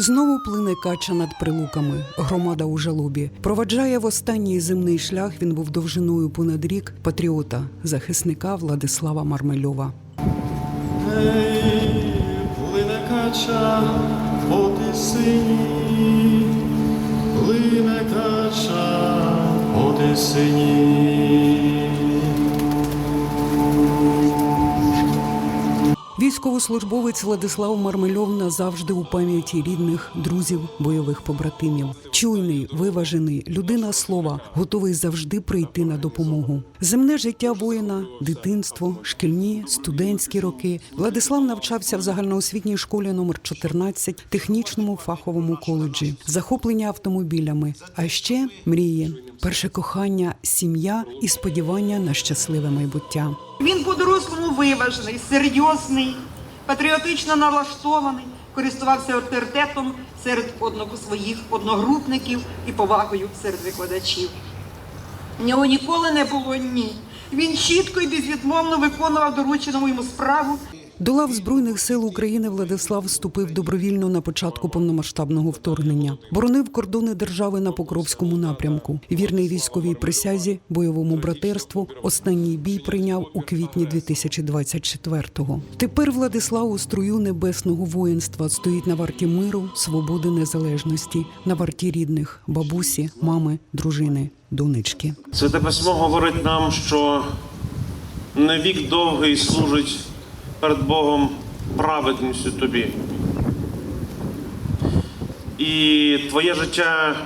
Знову плине кача над прилуками. Громада у жалобі. Проваджає в останній земний шлях. Він був довжиною понад рік патріота, захисника Владислава Мармельова. Ей, плине кача по тисині, плине кача по тисині. Військовослужбовець Владислав Мармельов назавжди у пам'яті рідних, друзів, бойових побратимів. Чуйний, виважений, людина слова, готовий завжди прийти на допомогу. Земне життя воїна, дитинство, шкільні, студентські роки. Владислав навчався в загальноосвітній школі номер 14, технічному фаховому коледжі, захоплення автомобілями, а ще мрії, перше кохання, сім'я і сподівання на щасливе майбуття. Він по-дорослому виважений, серйозний, патріотично налаштований, користувався авторитетом серед одно- своїх одногрупників і повагою серед викладачів. В нього ніколи не було ні. Він чітко і безвідмовно виконував доручену йому справу. До лав Збройних сил України Владислав вступив добровільно на початку повномасштабного вторгнення. Боронив кордони держави на Покровському напрямку. Вірний військовій присязі, бойовому братерству. Останній бій прийняв у квітні 2024-го. Тепер Владислав у струю небесного воїнства стоїть на варті миру, свободи, незалежності, на варті рідних, бабусі, мами, дружини, донечки. Святе письмо говорить нам, що не вік довгий служить перед Богом праведністю тобі. І твоє життя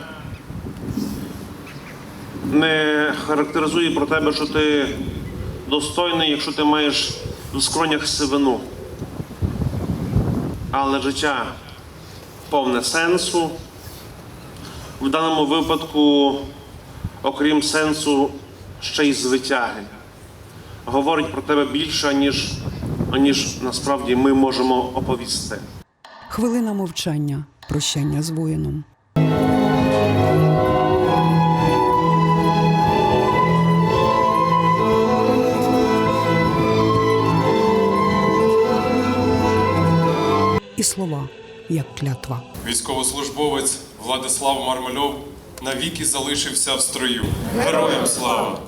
не характеризує про тебе, що ти достойний, якщо ти маєш в скронях сивину. Але життя повне сенсу. В даному випадку окрім сенсу, ще й звитяги. Говорить про тебе більше, ніж, аніж насправді ми можемо оповісти. Хвилина мовчання, прощання з воїном. І слова, як клятва. Військовослужбовець Владислав Мармельов навіки залишився в строю. Героям слава!